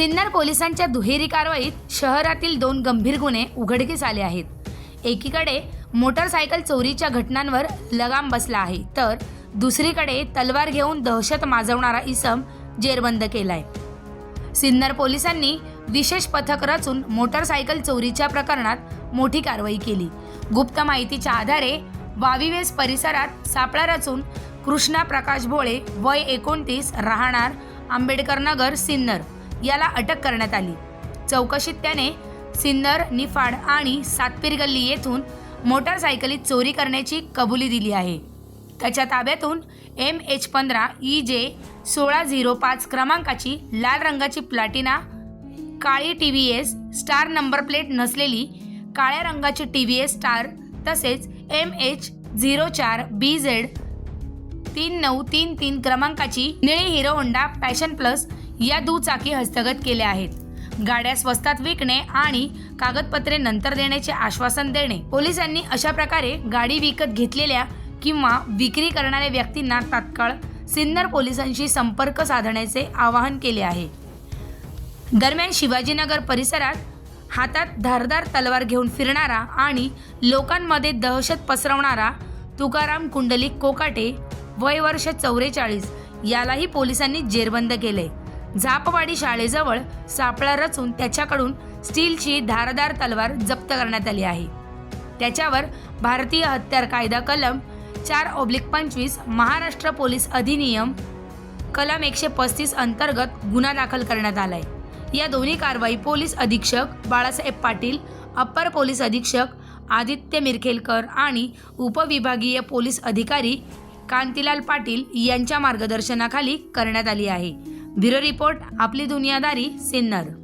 सिन्नर पोलिसांच्या दुहेरी कारवाईत शहरातील दोन गंभीर गुन्हे उघडकीस आले आहेत. एकीकडे मोटरसायकल चोरीच्या घटनांवर लगाम बसला आहे तर दुसरीकडे तलवार घेऊन दहशत माजवणारा इसम जेरबंद केलाय. सिन्नर पोलिसांनी विशेष पथक रचून मोटरसायकल चोरीच्या प्रकरणात मोठी कारवाई केली. गुप्त माहितीच्या आधारे वाविवेस परिसरात सापळा रचून कृष्णा प्रकाश भोळे वय एकोणतीस राहणार आंबेडकर नगर सिन्नर. याला अटक करण्यात आली. चौकशीत त्याने सिन्नर निफाड आणि सातपीर गल्ली येथून मोटारसायकलीत चोरी करण्याची कबुली दिली आहे. त्याच्या ताब्यातून एम एच पंधरा ई जे सोळा झिरो पाच क्रमांकाची लाल रंगाची प्लॅटिना काळी T V S star number plate नसलेली काळ्या रंगाची टी व्ही एस स्टार तसेच एम एच झिरो चार बी झेड तीन नऊ तीन तीन क्रमांकाची निळी हिरो होंडा पॅशन प्लस या दुचाकी हस्तगत केल्या आहेत. गाड्या स्वस्तात विकणे आणि कागदपत्रे नंतर देण्याचे आश्वासन देणे. पोलिसांनी अशा प्रकारे गाडी विकत घेतलेल्या किंवा विक्री करणाऱ्या व्यक्तींना तात्काळ सिन्नर पोलिसांशी संपर्क साधण्याचे आवाहन केले आहे. दरम्यान शिवाजीनगर परिसरात हातात धारदार तलवार घेऊन फिरणारा आणि लोकांमध्ये दहशत पसरवणारा तुकाराम कुंडलिक कोकाटे वय वर्ष चौवेचाळीस यालाही पोलिसांनी जेरबंद केले. झापवाडी शाळेजवळ सापळा रचून त्याच्याकडून स्टीलची धारदार तलवार जप्त करण्यात आली आहे. त्याच्यावर भारतीय हत्यार कायदा कलम चार ओब्लिक पंचवीस महाराष्ट्र पोलीस अधिनियम कलम एकशे पस्तीस अंतर्गत गुन्हा दाखल करण्यात आलाय. या दोन्ही कारवाई पोलीस अधीक्षक बाळासाहेब पाटील अप्पर पोलीस अधीक्षक आदित्य मिरखेलकर आणि उपविभागीय पोलीस अधिकारी कांतीलाल पाटील यांच्या मार्गदर्शनाखाली करण्यात आली आहे. ब्युरो रिपोर्ट आपली दुनियादारी सिन्नर.